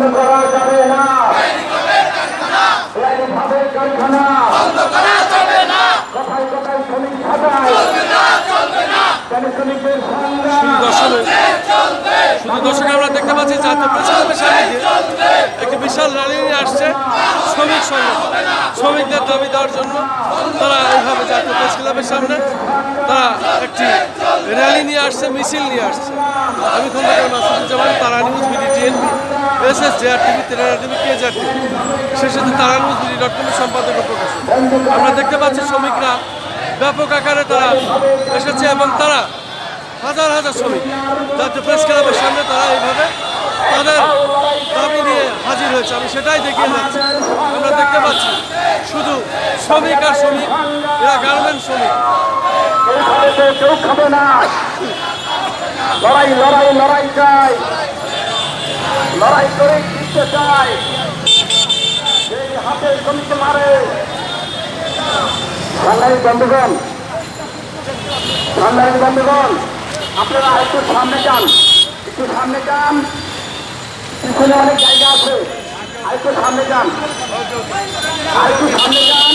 বন্ধ করা যাবে না। শ্রমিকদের আমরা দেখতে পাচ্ছি জাতীয় প্রশাসনের সামনে একটি বিশাল র্যালি আসছে। শ্রমিক সংগঠন শ্রমিকদের দাবি দেওয়ার জন্য তারা এইভাবে জাতীয় প্রেস ক্লাবের সামনে তারা একটি র্যালি নিয়ে আসছে মিছিল নিয়ে আসছে। আমি এস এস জেআর টিভি তেনারা টিভি কেজার টিভি সেই সাথে তারা নিউজ বিডি ডট কমের সম্পাদক ও প্রকাশক আমরা দেখতে পাচ্ছি শ্রমিকরা ব্যাপক আকারে তারা এসেছে এবং তারা হাজার হাজার শ্রমিক জাতীয় প্রেস ক্লাবের সামনে তারা এইভাবে তাদের দাবি নিয়ে হাজির হয়েছে। আমি সেটাই দেখিয়ে যাচ্ছি। আমরা দেখতে পাচ্ছি শুধু শ্রমিক আর শ্রমিক, এরা গার্মেন্ট শ্রমিক। লড়াই লড়াই লড়াই চাই। লড়াই করে জিততে চাই সেই হাতে শ্রমিককে মারে। সাংবাদিক বন্ধুগণ সাংবাদিক বন্ধুগণ, আপনারা একটু সামনে যান, একটু সামনে যান। পিছনে অনেক জায়গা আছে। আর একটু সামনে যান। আর একটু সামনে যান।